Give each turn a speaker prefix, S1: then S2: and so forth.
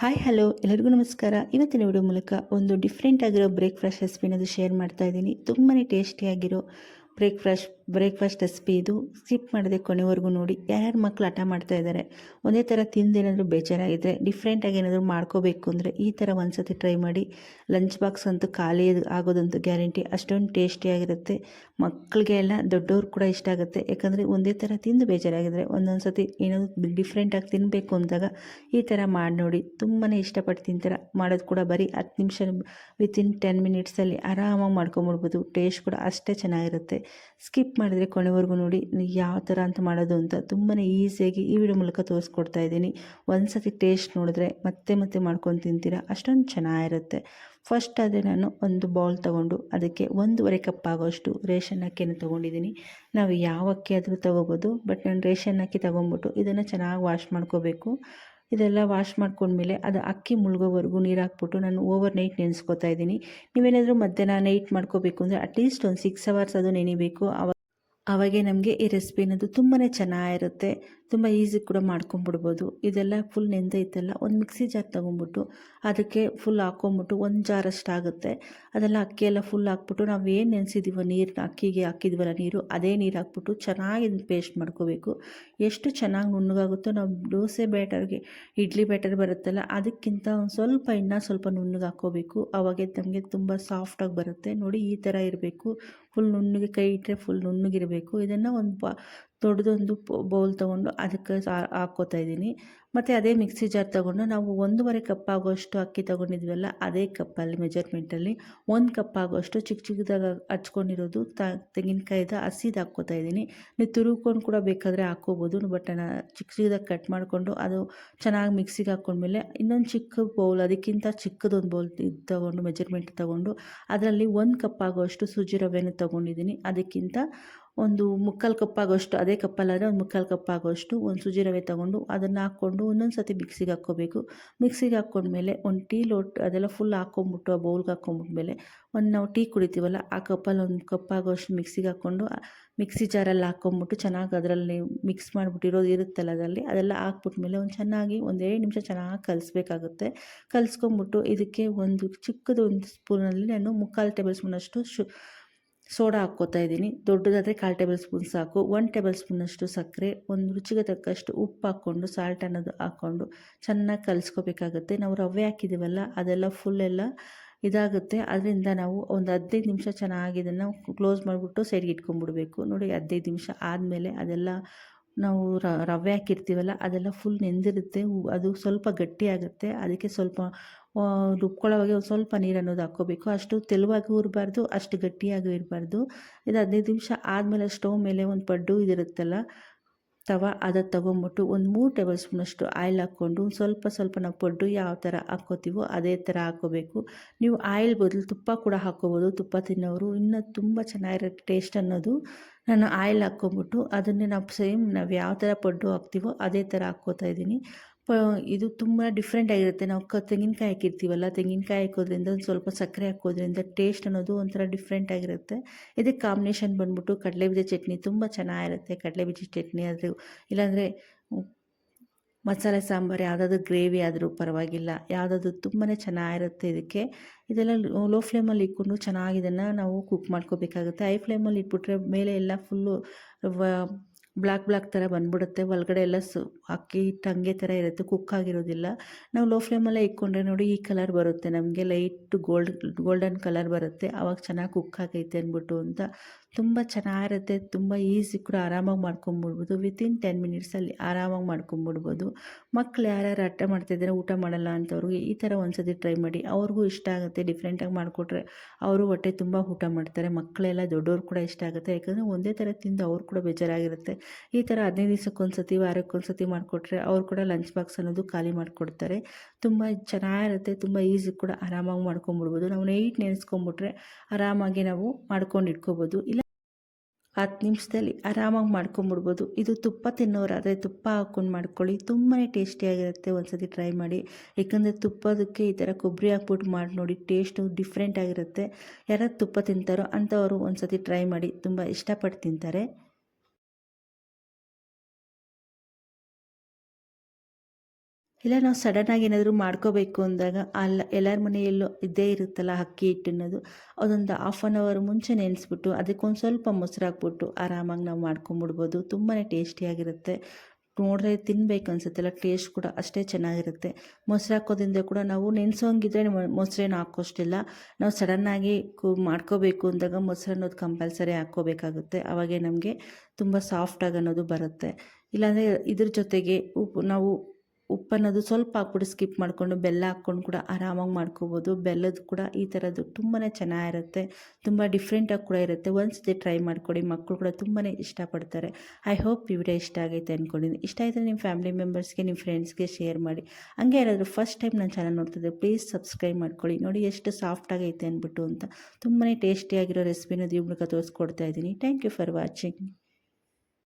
S1: Hi hello ಎಲ್ಲರಿಗೂ ನಮಸ್ಕಾರ. ಇವತ್ತಿನ ವಿಡಿಯೋ ಮೂಲಕ ಒಂದು ಡಿಫ್ರೆಂಟ್ ಆಗಿರೋ ಬ್ರೇಕ್ಫಾಸ್ಟ್ ರೆಸಿಪಿನದು ಶೇರ್ ಮಾಡ್ತಾ ಇದ್ದೀನಿ. ತುಂಬಾ ಟೇಸ್ಟಿಯಾಗಿರೋ ಬ್ರೇಕ್ಫಾಸ್ಟ್ ಬ್ರೇಕ್ಫಾಸ್ಟ್ ರೆಸಿಪಿ ಇದು. ಸ್ಕಿಪ್ ಮಾಡದೆ ಕೊನೆವರೆಗೂ ನೋಡಿ. ಯಾರ್ಯಾರು ಮಕ್ಕಳು ಹಠ ಮಾಡ್ತಾ ಇದ್ದಾರೆ ಒಂದೇ ಥರ ತಿಂದೇನಾದರೂ ಬೇಜಾರಾಗಿದ್ದರೆ ಡಿಫ್ರೆಂಟಾಗಿ ಏನಾದರೂ ಮಾಡ್ಕೋಬೇಕು ಅಂದರೆ ಈ ಥರ ಒಂದ್ಸತಿ ಟ್ರೈ ಮಾಡಿ. ಲಂಚ್ ಬಾಕ್ಸ್ ಅಂತೂ ಖಾಲಿ ಆಗೋದಂತೂ ಗ್ಯಾರಂಟಿ ಅಷ್ಟೊಂದು ಟೇಸ್ಟಿಯಾಗಿರುತ್ತೆ ಮಕ್ಕಳಿಗೆ ಎಲ್ಲ ದೊಡ್ಡವ್ರು ಕೂಡ ಇಷ್ಟ ಆಗುತ್ತೆ. ಯಾಕಂದರೆ ಒಂದೇ ಥರ ತಿಂದು ಬೇಜಾರಾಗಿದ್ದರೆ ಒಂದೊಂದು ಸತಿ ಏನಾದರೂ ಡಿಫ್ರೆಂಟಾಗಿ ತಿನ್ನಬೇಕು ಅಂದಾಗ ಈ ಥರ ಮಾಡಿ ನೋಡಿ. ತುಂಬಾ ಇಷ್ಟಪಟ್ಟು ತಿಂತಾರೆ. ಮಾಡೋದು ಕೂಡ ಬರೀ ಹತ್ತು ನಿಮಿಷ ವಿತಿನ್ ಟೆನ್ ಮಿನಿಟ್ಸಲ್ಲಿ ಆರಾಮಾಗಿ ಮಾಡ್ಕೊಂಬಿಡ್ಬೋದು. ಟೇಸ್ಟ್ ಕೂಡ ಅಷ್ಟೇ ಚೆನ್ನಾಗಿರುತ್ತೆ. ಸ್ಕಿಪ್ ಮಾಡಿದ್ರೆ ಕೊನೆವರೆಗೂ ನೋಡಿ ಯಾವ ಥರ ಅಂತ ಮಾಡೋದು ಅಂತ ತುಂಬಾ ಈಸಿಯಾಗಿ ಈ ವಿಡಿಯೋ ಮೂಲಕ ತೋರಿಸ್ಕೊಡ್ತಾ ಇದ್ದೀನಿ. ಒಂದು ಸತಿ ಟೇಸ್ಟ್ ನೋಡಿದ್ರೆ ಮತ್ತೆ ಮತ್ತೆ ಮಾಡ್ಕೊಂಡು ತಿಂತೀರಾ, ಅಷ್ಟೊಂದು ಚೆನ್ನಾಗಿರುತ್ತೆ. ಫಸ್ಟ್ ಆದರೆ ನಾನು ಒಂದು ಬೌಲ್ ತೊಗೊಂಡು ಅದಕ್ಕೆ ಒಂದೂವರೆ ಕಪ್ ಆಗೋಷ್ಟು ರೇಷನ್ ಅಕ್ಕಿಯನ್ನು ತೊಗೊಂಡಿದ್ದೀನಿ. ನಾವು ಯಾವ ಅಕ್ಕಿ ಆದರೂ ತೊಗೋಬೋದು, ಬಟ್ ನಾನು ರೇಷನ್ ಅಕ್ಕಿ ತೊಗೊಂಬಿಟ್ಟು ಇದನ್ನು ಚೆನ್ನಾಗಿ ವಾಶ್ ಮಾಡ್ಕೋಬೇಕು. ಇದೆಲ್ಲ ವಾಶ್ ಮಾಡ್ಕೊಂಡ್ಮೇಲೆ ಅದು ಅಕ್ಕಿ ಮುಳುಗೋವರೆಗೂ ನೀರು ಹಾಕ್ಬಿಟ್ಟು ನಾನು ಓವರ್ ನೈಟ್ ನೆನೆಸ್ಕೋತಾ ಇದ್ದೀನಿ. ನೀವೇನಾದರೂ ಮಧ್ಯಾಹ್ನ ನೈಟ್ ಮಾಡ್ಕೋಬೇಕು ಅಂದರೆ ಅಟ್ಲೀಸ್ಟ್ ಒಂದು ಸಿಕ್ಸ್ ಅವರ್ಸ್ ಅದು ನೆನಿಬೇಕು. ಅವಾಗ ಆವಾಗೆ ನಮಗೆ ಈ ರೆಸಿಪಿ ಅನ್ನೋದು ತುಂಬಾ ಚೆನ್ನಾಗಿರುತ್ತೆ. ತುಂಬ ಈಸಿ ಕೂಡ ಮಾಡ್ಕೊಂಬಿಡ್ಬೋದು ಇದೆಲ್ಲ ಫುಲ್ ನೆಂದೈತಲ್ಲ ಒಂದು ಮಿಕ್ಸಿ ಜಾರ್ ತೊಗೊಂಬಿಟ್ಟು ಅದಕ್ಕೆ ಫುಲ್ ಹಾಕ್ಕೊಂಬಿಟ್ಟು ಒಂದು ಜಾರಷ್ಟು ಆಗುತ್ತೆ. ಅದೆಲ್ಲ ಅಕ್ಕಿ ಎಲ್ಲ ಫುಲ್ ಹಾಕ್ಬಿಟ್ಟು ನಾವು ಏನು ನೆನೆಸಿದ್ದೀವೋ ನೀರು ಅಕ್ಕಿಗೆ ಹಾಕಿದ್ವಲ್ಲ ನೀರು, ಅದೇ ನೀರು ಹಾಕ್ಬಿಟ್ಟು ಚೆನ್ನಾಗಿ ಪೇಸ್ಟ್ ಮಾಡ್ಕೋಬೇಕು. ಎಷ್ಟು ಚೆನ್ನಾಗಿ ನುಣ್ಣಗಾಗುತ್ತೋ ನಾವು ದೋಸೆ ಬ್ಯಾಟರ್ಗೆ, ಇಡ್ಲಿ ಬ್ಯಾಟರ್ ಬರುತ್ತಲ್ಲ, ಅದಕ್ಕಿಂತ ಒಂದು ಸ್ವಲ್ಪ ಇನ್ನೂ ಸ್ವಲ್ಪ ನುಣ್ಣಗೆ ಹಾಕ್ಕೋಬೇಕು ಅವಾಗೆ ನಮಗೆ ತುಂಬ ಸಾಫ್ಟಾಗಿ ಬರುತ್ತೆ. ನೋಡಿ ಈ ಥರ ಇರಬೇಕು. ಫುಲ್ ನುಣ್ಣಗೆ ಕೈ ಇಟ್ಟರೆ ಫುಲ್ ನುಣ್ಣಗಿರಬೇಕು. ಇದನ್ನು ಒಂದು ಬ ದೊಡ್ಡದೊಂದು ಬೌಲ್ ತೊಗೊಂಡು ಅದಕ್ಕೆ ಹಾಕ್ಕೋತಾ ಇದ್ದೀನಿ. ಮತ್ತು ಅದೇ ಮಿಕ್ಸಿ ಜಾರ್ ತೊಗೊಂಡು ನಾವು ಒಂದೂವರೆ ಕಪ್ ಆಗೋಷ್ಟು ಅಕ್ಕಿ ತೊಗೊಂಡಿದ್ವಲ್ಲ, ಅದೇ ಕಪ್ಪಲ್ಲಿ ಮೆಜರ್ಮೆಂಟಲ್ಲಿ ಒಂದು ಕಪ್ ಆಗೋಷ್ಟು ಚಿಕ್ಕ ಚಿಕ್ಕದಾಗ ಹಚ್ಕೊಂಡಿರೋದು ತ, ತೆಂಗಿನಕಾಯ್ದು ಹಸಿದು ಹಾಕ್ಕೋತಾ ಇದ್ದೀನಿ. ನೀವು ತುರುಕೊಂಡು ಕೂಡ ಬೇಕಾದರೆ ಹಾಕ್ಕೋಬೋದು, ಬಟ್ ನಾನು ಚಿಕ್ಕ ಚಿಕ್ಕದಾಗಿ ಕಟ್ ಮಾಡಿಕೊಂಡು ಅದು ಚೆನ್ನಾಗಿ ಮಿಕ್ಸಿಗೆ ಹಾಕ್ಕೊಂಡ್ಮೇಲೆ ಇನ್ನೊಂದು ಚಿಕ್ಕ ಬೌಲ್, ಅದಕ್ಕಿಂತ ಚಿಕ್ಕದೊಂದು ಬೌಲ್ ಇದು ತೊಗೊಂಡು, ಮೆಜರ್ಮೆಂಟ್ ತೊಗೊಂಡು ಅದರಲ್ಲಿ ಒಂದು ಕಪ್ ಆಗೋಷ್ಟು ಸೂಜಿ ರವೆನ ತೊಗೊಂಡಿದ್ದೀನಿ. ಅದಕ್ಕಿಂತ ಒಂದು ಮುಕ್ಕಾಲು ಕಪ್ಪಾಗೋಷ್ಟು ಅದೇ ಕಪ್ಪಲ್ಲಾದರೆ ಒಂದು ಮುಕ್ಕಾಲು ಕಪ್ಪಾಗೋಷ್ಟು ಒಂದು ಸುಜಿ ರವೆ ತೊಗೊಂಡು ಅದನ್ನು ಹಾಕ್ಕೊಂಡು ಇನ್ನೊಂದು ಸತಿ ಮಿಕ್ಸಿಗೆ ಹಾಕ್ಕೋಬೇಕು. ಮಿಕ್ಸಿಗೆ ಹಾಕ್ಕೊಂಡ್ಮೇಲೆ ಒಂದು ಟೀ ಲೋಟ್ ಅದೆಲ್ಲ ಫುಲ್ ಹಾಕ್ಕೊಂಬಿಟ್ಟು, ಆ ಬೌಲ್ಗೆ ಹಾಕ್ಕೊಂಬಿಟ್ಮೇಲೆ ಒಂದು ನಾವು ಟೀ ಕುಡಿತೀವಲ್ಲ, ಆ ಕಪ್ಪಲ್ಲಿ ಒಂದು ಕಪ್ಪಾಗೋಷ್ಟು ಮಿಕ್ಸಿಗೆ ಹಾಕ್ಕೊಂಡು ಮಿಕ್ಸಿ ಜಾರಲ್ಲಿ ಹಾಕ್ಕೊಂಬಿಟ್ಟು ಚೆನ್ನಾಗಿ ಅದರಲ್ಲಿ ಮಿಕ್ಸ್ ಮಾಡಿಬಿಟ್ಟಿರೋದು ಇರುತ್ತಲ್ಲ ಅದರಲ್ಲಿ, ಅದೆಲ್ಲ ಹಾಕ್ಬಿಟ್ಮೇಲೆ ಒಂದು ಚೆನ್ನಾಗಿ ಒಂದು ಎರಡು ನಿಮಿಷ ಚೆನ್ನಾಗಿ ಕಲಿಸ್ಬೇಕಾಗುತ್ತೆ. ಕಲಿಸ್ಕೊಂಬಿಟ್ಟು ಇದಕ್ಕೆ ಒಂದು ಚಿಕ್ಕದು ಒಂದು ಸ್ಪೂನಲ್ಲಿ ನಾನು ಮುಕ್ಕಾಲು ಟೇಬಲ್ ಸ್ಪೂನಷ್ಟು ಶು ಸೋಡಾ ಹಾಕ್ಕೋತಾ ಇದ್ದೀನಿ. ದೊಡ್ಡದಾದರೆ ಕಾಲು ಟೇಬಲ್ ಸ್ಪೂನ್ ಸಾಕು. ಒನ್ ಟೇಬಲ್ ಸ್ಪೂನಷ್ಟು ಸಕ್ಕರೆ, ಒಂದು ರುಚಿಗೆ ತಕ್ಕಷ್ಟು ಉಪ್ಪು ಹಾಕ್ಕೊಂಡು ಸಾಲ್ಟ್ ಅನ್ನೋದು ಹಾಕ್ಕೊಂಡು ಚೆನ್ನಾಗಿ ಕಲಿಸ್ಕೋಬೇಕಾಗುತ್ತೆ. ನಾವು ರವೆ ಹಾಕಿದ್ದೀವಲ್ಲ ಅದೆಲ್ಲ ಫುಲ್ ಎಲ್ಲ ಇದಾಗುತ್ತೆ. ಅದರಿಂದ ನಾವು ಒಂದು ಹದಿನೈದು ನಿಮಿಷ ಚೆನ್ನಾಗಿ ಇದನ್ನು ಕ್ಲೋಸ್ ಮಾಡಿಬಿಟ್ಟು ಸೈಡ್ಗೆ ಇಟ್ಕೊಂಡ್ಬಿಡ್ಬೇಕು. ನೋಡಿ, ಹದಿನೈದು ನಿಮಿಷ ಆದಮೇಲೆ ಅದೆಲ್ಲ ನಾವು ರವೆ ಹಾಕಿರ್ತೀವಲ್ಲ, ಅದೆಲ್ಲ ಫುಲ್ ನೆಂದಿರುತ್ತೆ. ಅದು ಸ್ವಲ್ಪ ಗಟ್ಟಿಯಾಗುತ್ತೆ. ಅದಕ್ಕೆ ಸ್ವಲ್ಪ ರುಬ್ಕೊಳ್ಳೋವಾಗೆ ಒಂದು ಸ್ವಲ್ಪ ನೀರು ಅನ್ನೋದು ಹಾಕ್ಕೋಬೇಕು. ಅಷ್ಟು ತೆಳುವಾಗೂ ಇರಬಾರ್ದು ಅಷ್ಟು ಗಟ್ಟಿಯಾಗೂ ಇರಬಾರ್ದು. ಇದು ಹದಿನೈದು ನಿಮಿಷ ಆದಮೇಲೆ ಸ್ಟವ್ ಮೇಲೆ ಒಂದು ಪಡ್ಡು ಇದಿರುತ್ತಲ್ಲ, ತವ ಅದು ತೊಗೊಂಬಿಟ್ಟು ಒಂದು ಮೂರು ಟೇಬಲ್ ಸ್ಪೂನಷ್ಟು ಆಯಿಲ್ ಹಾಕ್ಕೊಂಡು ಸ್ವಲ್ಪ ಸ್ವಲ್ಪ ನಾವು ಪಡ್ಡು ಯಾವ ಥರ ಹಾಕ್ಕೋತೀವೋ ಅದೇ ಥರ ಹಾಕ್ಕೋಬೇಕು. ನೀವು ಆಯಿಲ್ ಬದಲು ತುಪ್ಪ ಕೂಡ ಹಾಕ್ಕೋಬೋದು. ತುಪ್ಪ ತಿನ್ನೋರು ಇನ್ನೂ ತುಂಬ ಚೆನ್ನಾಗಿರೋ ಟೇಸ್ಟ್ ಅನ್ನೋದು. ನಾನು ಆಯಿಲ್ ಹಾಕ್ಕೊಂಬಿಟ್ಟು ಅದನ್ನೇ ನಾವು ಸೇಮ್ ನಾವು ಯಾವ ಥರ ಪಡ್ಡು ಹಾಕ್ತೀವೋ ಅದೇ ಥರ ಹಾಕ್ಕೋತಾ ಇದ್ದೀನಿ. ಇದು ತುಂಬ ಡಿಫ್ರೆಂಟ್ ಆಗಿರುತ್ತೆ. ನಾವು ಕ, ತೆಂಗಿನಕಾಯಿ ಹಾಕಿರ್ತೀವಲ್ಲ, ತೆಂಗಿನಕಾಯಿ ಹಾಕೋದ್ರಿಂದ ಒಂದು ಸ್ವಲ್ಪ ಸಕ್ಕರೆ ಹಾಕೋದ್ರಿಂದ ಟೇಸ್ಟ್ ಅನ್ನೋದು ಒಂಥರ ಡಿಫ್ರೆಂಟ್ ಆಗಿರುತ್ತೆ. ಇದಕ್ಕೆ ಕಾಂಬಿನೇಷನ್ ಬಂದ್ಬಿಟ್ಟು ಕಡಲೆಬೀಜ ಚಟ್ನಿ ತುಂಬ ಚೆನ್ನಾಗಿರುತ್ತೆ. ಕಡಲೆಬೀಜ ಚಟ್ನಿ ಆದರೂ, ಇಲ್ಲಾಂದರೆ ಮಸಾಲೆ ಸಾಂಬಾರು ಯಾವುದಾದ್ರು ಗ್ರೇವಿ ಆದರೂ ಪರವಾಗಿಲ್ಲ. ಯಾವುದಾದ್ರು ತುಂಬಾ ಚೆನ್ನಾಗಿರುತ್ತೆ ಇದಕ್ಕೆ. ಇದೆಲ್ಲ ಲೋ ಫ್ಲೇಮಲ್ಲಿ ಇಟ್ಕೊಂಡು ಚೆನ್ನಾಗಿ ಇದನ್ನು ನಾವು ಕುಕ್ ಮಾಡ್ಕೋಬೇಕಾಗುತ್ತೆ. ಹೈ ಫ್ಲೇಮಲ್ಲಿ ಇಟ್ಬಿಟ್ರೆ ಮೇಲೆ ಎಲ್ಲ ಫುಲ್ಲು ಬ್ಲ್ಯಾಕ್ ಬ್ಲ್ಯಾಕ್ ಥರ ಬಂದ್ಬಿಡುತ್ತೆ. ಒಳಗಡೆ ಎಲ್ಲ ಸು ಅಕ್ಕಿ ಹಂಗೆ ಥರ ಇರುತ್ತೆ. ಕುಕ್ ಆಗಿರೋದಿಲ್ಲ. ನಾವು ಲೋ ಫ್ಲೇಮಲ್ಲೇ ಇಕ್ಕೊಂಡ್ರೆ ನೋಡಿ ಈ ಕಲರ್ ಬರುತ್ತೆ. ನಮಗೆ ಲೈಟ್ ಗೋಲ್ಡ್, ಗೋಲ್ಡನ್ ಕಲರ್ ಬರುತ್ತೆ. ಆವಾಗ ಚೆನ್ನಾಗಿ ಕುಕ್ ಆಗೈತೆ ಅಂದ್ಬಿಟ್ಟು ಅಂತ ತುಂಬ ಚೆನ್ನಾಗಿರುತ್ತೆ, ತುಂಬ ಈಸಿ ಕೂಡ ಆರಾಮಾಗಿ ಮಾಡ್ಕೊಂಬಿಡ್ಬೋದು. ವಿತಿನ್ ಟೆನ್ ಮಿನಿಟ್ಸಲ್ಲಿ ಆರಾಮಾಗಿ ಮಾಡ್ಕೊಂಬಿಡ್ಬೋದು. ಮಕ್ಳು ಯಾರ್ಯಾರು ಅಟ್ಟ ಮಾಡ್ತಿದ್ದಾರೆ ಊಟ ಮಾಡಲ್ಲ ಅಂಥವ್ರಿಗೆ ಈ ಥರ ಒಂದ್ಸತಿ ಟ್ರೈ ಮಾಡಿ. ಅವ್ರಿಗೂ ಇಷ್ಟ ಆಗುತ್ತೆ ಡಿಫ್ರೆಂಟಾಗಿ ಮಾಡಿಕೊಟ್ರೆ ಅವರು ಹೊಟ್ಟೆ ತುಂಬ ಊಟ ಮಾಡ್ತಾರೆ. ಮಕ್ಕಳೆಲ್ಲ ದೊಡ್ಡವ್ರು ಕೂಡ ಇಷ್ಟ ಆಗುತ್ತೆ. ಯಾಕಂದರೆ ಒಂದೇ ಥರ ತಿಂದು ಅವ್ರು ಕೂಡ ಬೇಜಾರಾಗಿರುತ್ತೆ. ಈ ಥರ ಹದಿನೈದು ದಿವಸಕ್ಕೊಂದ್ಸತಿ ವಾರಕ್ಕೊಂದ್ಸತಿ ಮಾಡಿಕೊಟ್ರೆ ಅವ್ರು ಕೂಡ ಲಂಚ್ ಬಾಕ್ಸ್ ಅನ್ನೋದು ಖಾಲಿ ಮಾಡಿಕೊಡ್ತಾರೆ. ತುಂಬ ಚೆನ್ನಾಗಿರುತ್ತೆ, ತುಂಬ ಈಸಿ ಕೂಡ ಆರಾಮಾಗಿ ಮಾಡ್ಕೊಂಬಿಡ್ಬೋದು. ನಾವು ನೈಟ್ ನೆನೆಸ್ಕೊಂಬಿಟ್ರೆ ಆರಾಮಾಗಿ ನಾವು ಮಾಡ್ಕೊಂಡು ಇಟ್ಕೋಬೋದು. ಇಲ್ಲ ಹತ್ತು ನಿಮಿಷದಲ್ಲಿ ಆರಾಮಾಗಿ ಮಾಡ್ಕೊಂಬಿಡ್ಬೋದು. ಇದು ತುಪ್ಪ ತಿನ್ನೋರಾದರೆ ತುಪ್ಪ ಹಾಕ್ಕೊಂಡು ಮಾಡ್ಕೊಳ್ಳಿ. ತುಂಬಾ ಟೇಸ್ಟಿಯಾಗಿರುತ್ತೆ ಒಂದ್ಸತಿ ಟ್ರೈ ಮಾಡಿ. ಏಕೆಂದರೆ ತುಪ್ಪದಕ್ಕೆ ಈ ಥರ ಕೊಬ್ಬರಿ ಹಾಕ್ಬಿಟ್ಟು ಮಾಡಿ ನೋಡಿ ಟೇಸ್ಟು ಡಿಫ್ರೆಂಟ್ ಆಗಿರುತ್ತೆ ಯಾರು ತುಪ್ಪ ತಿಂತಾರೋ ಅಂಥವರು ಒಂದ್ಸತಿ ಟ್ರೈ ಮಾಡಿ. ತುಂಬ ಇಷ್ಟಪಟ್ಟು ತಿಂತಾರೆ. ಇಲ್ಲ, ನಾವು ಸಡನ್ನಾಗಿ ಏನಾದರೂ ಮಾಡ್ಕೋಬೇಕು ಅಂದಾಗ ಅಲ್ಲ ಎಲ್ಲರ ಮನೆಯಲ್ಲೂ ಇದ್ದೇ ಇರುತ್ತಲ್ಲ ಅಕ್ಕಿ ಹಿಟ್ಟು ಅನ್ನೋದು ಅದೊಂದು ಹಾಫ್ ಆನ್ ಅವರ್ ಮುಂಚೆ ನೆನೆಸ್ಬಿಟ್ಟು ಅದಕ್ಕೊಂದು ಸ್ವಲ್ಪ ಮೊಸರು ಹಾಕ್ಬಿಟ್ಟು ಆರಾಮಾಗಿ ನಾವು ಮಾಡ್ಕೊಂಬಿಡ್ಬೋದು. ತುಂಬಾ ಟೇಸ್ಟಿಯಾಗಿರುತ್ತೆ ನೋಡಿದ್ರೆ ತಿನ್ಬೇಕು ಅನ್ಸುತ್ತಲ್ಲ ಟೇಸ್ಟ್ ಕೂಡ ಅಷ್ಟೇ ಚೆನ್ನಾಗಿರುತ್ತೆ. ಮೊಸರು ಹಾಕೋದ್ರಿಂದ ಕೂಡ ನಾವು ನೆನೆಸೋಂಗಿದ್ರೆ ಮೊಸರೇನು ಹಾಕೋಷ್ಟಿಲ್ಲ. ನಾವು ಸಡನ್ನಾಗಿ ಕು, ಮಾಡ್ಕೋಬೇಕು ಅಂದಾಗ ಮೊಸರು ಅನ್ನೋದು ಕಂಪಲ್ಸರಿ ಹಾಕ್ಕೋಬೇಕಾಗುತ್ತೆ. ಅವಾಗೆ ನಮಗೆ ತುಂಬ ಸಾಫ್ಟಾಗಿ ಅನ್ನೋದು ಬರುತ್ತೆ. ಇಲ್ಲಾಂದರೆ ಇದ್ರ ಜೊತೆಗೆ ಉಪ್ಪು ನಾವು ಉಪ್ಪು ಅನ್ನೋದು ಸ್ವಲ್ಪ ಹಾಕ್ಬಿಟ್ಟು ಸ್ಕಿಪ್ ಮಾಡಿಕೊಂಡು ಬೆಲ್ಲ ಹಾಕ್ಕೊಂಡು ಕೂಡ ಆರಾಮಾಗಿ ಮಾಡ್ಕೋಬೋದು. ಬೆಲ್ಲದ ಕೂಡ ಈ ಥರದ್ದು ತುಂಬಾ ಚೆನ್ನಾಗಿರುತ್ತೆ. ತುಂಬ ಡಿಫ್ರೆಂಟಾಗಿ ಕೂಡ ಇರುತ್ತೆ. ಒಂದ್ಸತಿ ಟ್ರೈ ಮಾಡಿಕೊಡಿ. ಮಕ್ಕಳು ಕೂಡ ತುಂಬಾ ಇಷ್ಟಪಡ್ತಾರೆ. ಐ ಹೋಪ್ ಈ ವಿಡಿಯೋ ಇಷ್ಟ ಆಗೈತೆ ಅಂದ್ಕೊಂಡಿದ್ದೀನಿ ಇಷ್ಟ ಆಯಿತು ನಿಮ್ಮ ಫ್ಯಾಮಿಲಿ ಮೆಂಬರ್ಸ್ಗೆ ನಿಮ್ಮ ಫ್ರೆಂಡ್ಸ್ಗೆ ಶೇರ್ ಮಾಡಿ. ಹಂಗೆ ಯಾರಾದರೂ ಫಸ್ಟ್ ಟೈಮ್ ನನ್ನ ಚಾನಲ್ ನೋಡ್ತಿದ್ದೆ ಪ್ಲೀಸ್ ಸಬ್ಸ್ಕ್ರೈಬ್ ಮಾಡ್ಕೊಳ್ಳಿ. ನೋಡಿ ಎಷ್ಟು ಸಾಫ್ಟ್ ಆಗೈತೆ ಅಂದ್ಬಿಟ್ಟು ಅಂತ. ತುಂಬಾ ಟೇಸ್ಟಿಯಾಗಿರೋ ರೆಸಿಪಿನ ಈ ತೋರಿಸ್ಕೊಡ್ತಾ ಇದ್ದೀನಿ. Thank you for watching